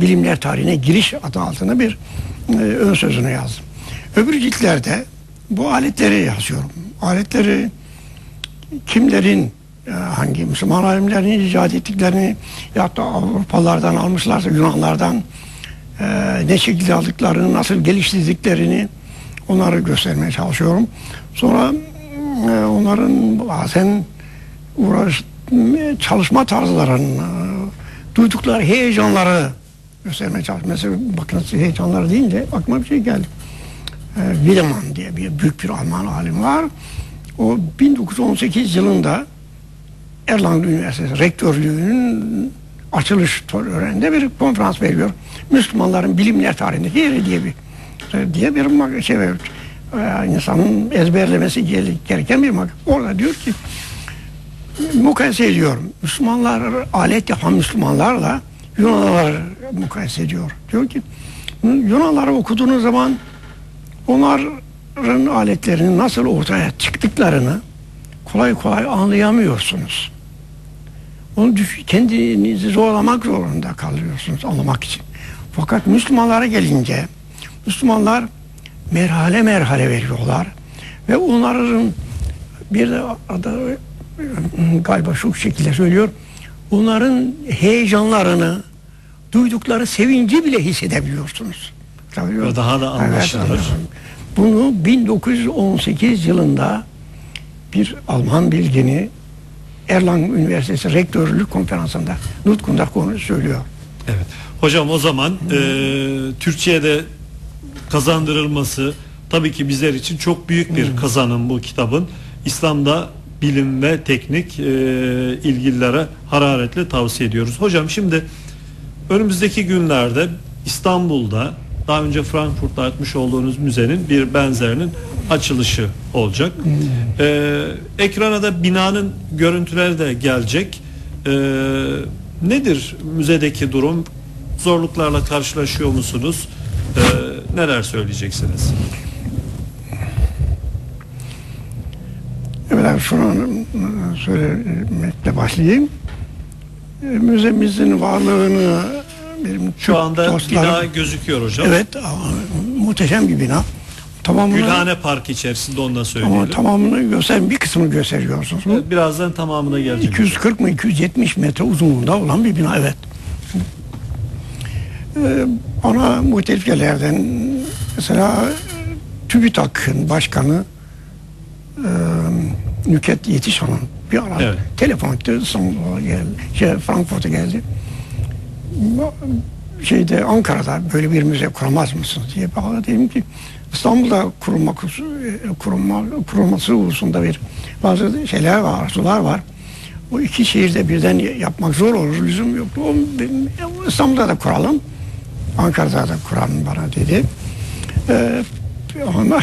bilimler tarihine giriş adı altında bir e, ön sözünü yazdım. Öbür ciltlerde bu aletleri yazıyorum. Aletleri kimlerin e, hangi Müslüman alimlerin icat ettiklerini ya da Avrupalılardan almışlarsa Yunanlardan e, ne şekilde aldıklarını, nasıl geliştirdiklerini onları göstermeye çalışıyorum. Sonra e, onların bazen uğraş çalışma tarzlarını, duydukları heyecanları göstermeye çalışıyorum. Mesela bakın heyecanları deyince aklıma bir şey geldi. E, Willeman diye bir büyük bir Alman alim var. O 1918 yılında Erlangen Üniversitesi rektörlüğünün açılış töreninde bir konferans veriyor. Müslümanların bilimler tarihindeki yeri diye bir diye bir şey veriyor. Ee, insanın ezberlemesi gereken bir makale. Orada diyor ki mukayese ediyor. Müslümanlar alet yapan Müslümanlarla Yunanlar mukayese ediyor. Diyor ki Yunanları okuduğunuz zaman onların aletlerinin nasıl ortaya çıktıklarını kolay kolay anlayamıyorsunuz. Onu kendinizi zorlamak zorunda kalıyorsunuz anlamak için. Fakat Müslümanlara gelince Müslümanlar merhale merhale veriyorlar ve onların bir de galiba şu şekilde söylüyor onların heyecanlarını duydukları sevinci bile hissedebiliyorsunuz. Ve daha da anlaşılır. Evet, bunu 1918 yılında bir Alman bilgini Erlangen Üniversitesi Rektörlük Konferansı'nda Nutkunda konu söylüyor. Evet. Hocam o zaman e, Türkçe'de kazandırılması tabii ki bizler için çok büyük bir kazanım bu kitabın. İslam'da bilim ve teknik e, ilgililere hararetle tavsiye ediyoruz. Hocam şimdi önümüzdeki günlerde İstanbul'da daha önce Frankfurt'ta açmış olduğunuz müzenin bir benzerinin açılışı olacak. Hmm. Ee, ekrana da binanın görüntüleri de gelecek. Ee, nedir müzedeki durum? Zorluklarla karşılaşıyor musunuz? Ee, neler söyleyeceksiniz? Evet, şunu söylemekle başlayayım. Müzemizin varlığını benim Şu anda dostlarım, bina gözüküyor hocam. Evet, muhteşem bir bina. Tamamını, Gülhane Park içerisinde ondan söyleyelim. Ama tamamını göster, bir kısmını gösteriyorsunuz. Evet, birazdan tamamına gelecek. 240 mı 270 metre uzunluğunda olan bir bina evet. Ee, ana muhtelif yerlerden mesela TÜBİTAK'ın başkanı e, Nüket Yetişan'ın bir ara evet. telefon etti İstanbul'a geldi, şey, Frankfurt'a geldi. Şeyde Ankara'da böyle bir müze kuramaz mısınız diye bana dedim ki İstanbul'da kurulmak kurulma, kurulması hususunda bir bazı şeyler var, arzular var. Bu iki şehirde birden yapmak zor olur, lüzum yok. İstanbul'da da kuralım, Ankara'da da kuralım bana dedi. Ee, ama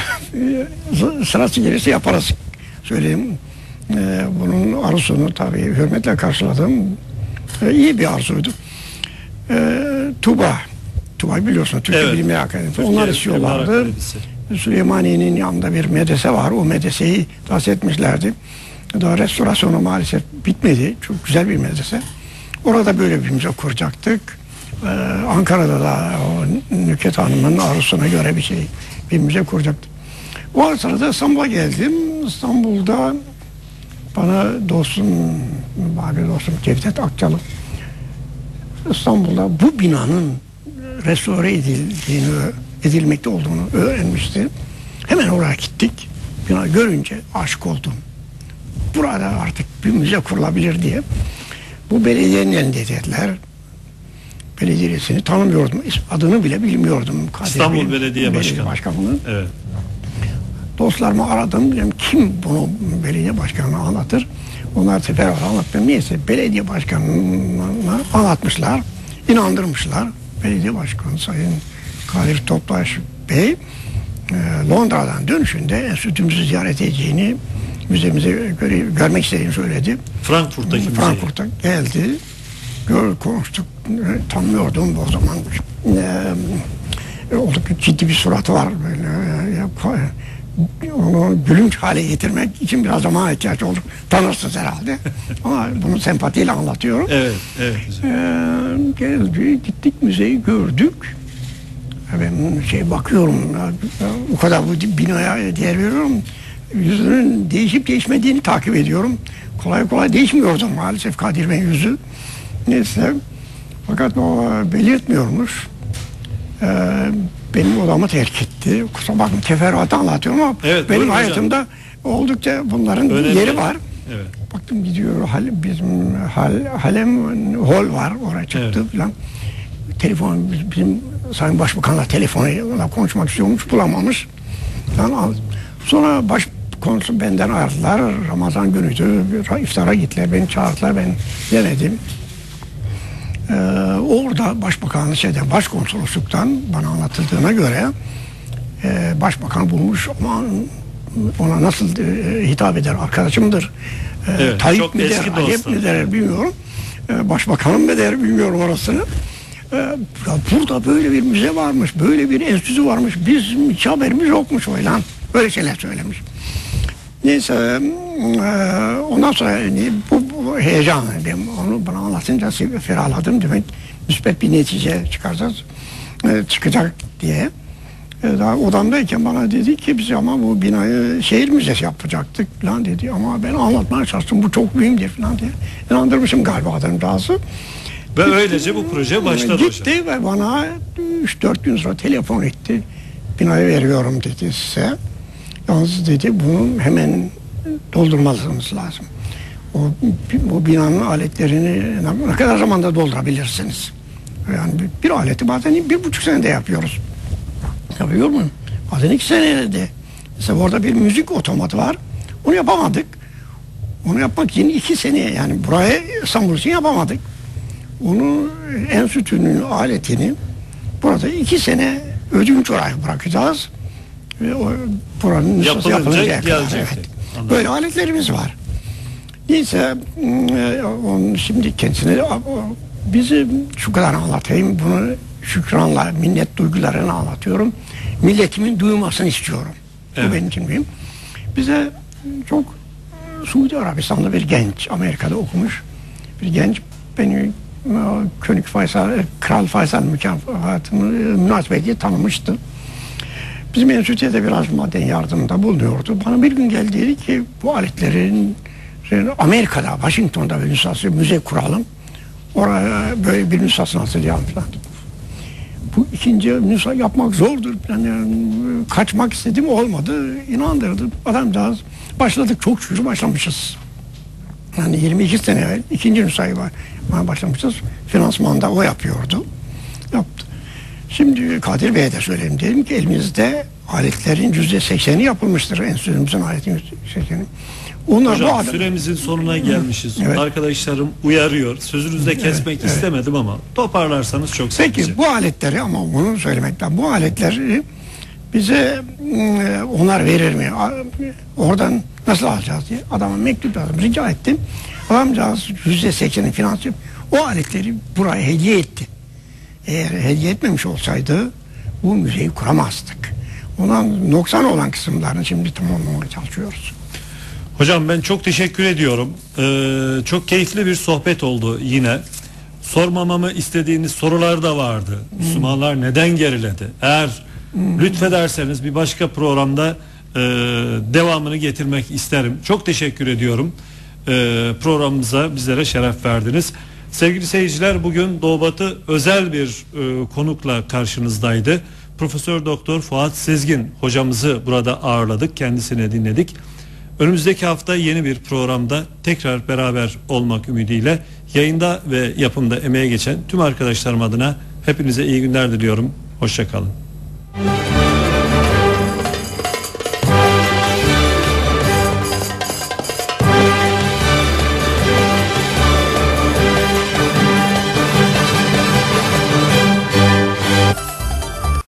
sırası gelirse yaparız söyleyeyim. Ee, bunun arzusunu tabii hürmetle karşıladım. Ee, iyi bir arzuydu. Ee, Tuba Tuba biliyorsun Türkiye evet. Bilimler Akademisi. Onlar istiyorlardı. Süleymaniye'nin yanında bir medrese var. O medreseyi tahsis etmişlerdi. Daha restorasyonu maalesef bitmedi. Çok güzel bir medrese. Orada böyle bir müze kuracaktık. Ee, Ankara'da da o Nüket Hanım'ın arzusuna göre bir şey bir müze kuracaktık. O sırada İstanbul'a geldim. İstanbul'da bana dostum, bari dostum Cevdet Akçalı İstanbul'da bu binanın restore edildiğini, edilmekte olduğunu öğrenmişti. Hemen oraya gittik. Bina görünce aşık oldum. Burada artık bir müze kurulabilir diye. Bu belediyenin elinde dediler. Belediyesini tanımıyordum. Adını bile bilmiyordum. Kadir İstanbul Bey, Belediye Başkanı. Başkanı. Evet. Dostlarımı aradım. Dedim, kim bunu belediye başkanına anlatır? Onlar sefer anlattım. Neyse belediye başkanına anlatmışlar. inandırmışlar belediye başkanı Sayın Kadir Toplaş Bey e, Londra'dan dönüşünde enstitümüzü ziyaret edeceğini müzemize göre, görmek istediğini söyledi. Frankfurt'taki Frankfurt'a geldi. Gör, konuştuk. E, tanımıyordum o zaman. E, oldukça ciddi bir suratı var. Böyle, e, gülünç hale getirmek için biraz zaman ihtiyaç olur. Tanırsınız herhalde. Ama bunu sempatiyle anlatıyorum. Evet, evet. Ee, geldi, gittik müzeyi gördük. Ben şey bakıyorum, o kadar bu binaya değer veriyorum. Yüzünün değişip değişmediğini takip ediyorum. Kolay kolay değişmiyordu maalesef Kadir Bey'in yüzü. Neyse. Fakat o belirtmiyormuş. Ee, benim odamı terk etti. Kusura bakmayın teferruatı anlatıyorum ama Evet, benim buyurun hocam. hayatımda oldukça bunların Önemli. yeri var. Evet. Baktım gidiyor hal, bizim hal, Halem Hol var oraya çıktı Evet. falan. Telefon bizim Sayın Başbakanla telefonla konuşmak istiyormuş bulamamış. Falan. al- Sonra baş konusu benden aradılar. Ramazan günüydü. İftara gittiler. Beni çağırdılar. Ben geledim. Ee, orada başbakanlık şeyden başkonsolosluktan bana anlatıldığına göre e, başbakan bulmuş ama ona nasıl e, hitap eder arkadaşımdır. E, Evet, Tayyip mi der, dostlar. mi der bilmiyorum. E, başbakanım mı der bilmiyorum orasını. E, ya burada böyle bir müze varmış, böyle bir enstitü varmış. Bizim hiç haberimiz yokmuş o lan. Böyle şeyler söylemiş. Neyse e, ondan sonra bu, bu heyecan ben onu bana anlatınca ferahladım demek müspet bir netice çıkaracağız e, çıkacak diye. E, daha odamdayken bana dedi ki biz ama bu binayı şehir müzesi yapacaktık falan dedi ama ben anlatmaya çalıştım bu çok mühimdir falan diye. İnandırmışım galiba adamcağızı. Ve öylece bu proje başladı hocam. Gitti ve bana 3-4 gün sonra telefon etti. Binayı veriyorum dedi size. Yalnız dedi bunu hemen doldurmalısınız lazım. O, bu binanın aletlerini ne- kadar zamanda doldurabilirsiniz? Yani bir, bir aleti bazen bir buçuk senede yapıyoruz. Yapıyor muyum? Bazen iki senede. Mesela orada bir müzik otomatı var. Onu yapamadık. Onu yapmak için iki sene yani buraya İstanbul için yapamadık. Onu enstitünün aletini burada iki sene ödünç olarak bırakacağız. Ve o buranın nüshası Yapılınca gelecek. Evet. Anladım. Böyle aletlerimiz var. Neyse e, onun şimdi kendisine bizi şu kadar anlatayım bunu şükranla minnet duygularını anlatıyorum. Milletimin duymasını istiyorum. Evet. Bu benim için mühim. Bize çok Suudi Arabistan'da bir genç Amerika'da okumuş bir genç beni e, König Faysal, e, Kral Faysal mükafatını e, münasebetiyle tanımıştı. Bizim enstitüde biraz madden yardımda bulunuyordu. Bana bir gün geldi dedi ki bu aletlerin e, Amerika'da, Washington'da bir nüshası müze kuralım. Oraya böyle bir nüshasını hazırlayalım falan. Bu ikinci nüsha yapmak zordur. Yani, e, kaçmak istedim olmadı. İnandırdı. Adamcağız başladık çok şükür başlamışız. Yani 22 sene evvel ikinci nüshayı başlamışız. Finansmanda o yapıyordu. Yaptı. Şimdi Kadir Bey'e de söyleyeyim. Dedim ki elimizde aletlerin yüzde sekseni yapılmıştır. Enstitümüzün aletin yüzde sekseni. Onlar bu Hocam adam- süremizin sonuna gelmişiz. Evet. Arkadaşlarım uyarıyor. Sözünüzü de kesmek evet. istemedim ama toparlarsanız çok sevinirim. Peki bu aletleri ama bunu söylemekten bu aletleri bize e, onlar verir mi? Oradan nasıl alacağız diye adama mektup yazdım. Rica ettim. Adamcağız yüzde sekseni finansı o aletleri buraya hediye etti. Eğer hediye etmemiş olsaydı bu müzeyi kuramazdık. Ondan noksan olan kısımlarını şimdi tamamlamaya çalışıyoruz. Hocam ben çok teşekkür ediyorum. Ee, çok keyifli bir sohbet oldu yine. Sormamamı istediğiniz sorular da vardı. Müslümanlar neden geriledi? Eğer lütfederseniz bir başka programda e, devamını getirmek isterim. Çok teşekkür ediyorum. E, programımıza bizlere şeref verdiniz. Sevgili seyirciler bugün Doğu Batı özel bir e, konukla karşınızdaydı. Profesör Doktor Fuat Sezgin hocamızı burada ağırladık. Kendisini dinledik. Önümüzdeki hafta yeni bir programda tekrar beraber olmak ümidiyle yayında ve yapımda emeğe geçen tüm arkadaşlarım adına hepinize iyi günler diliyorum. Hoşçakalın.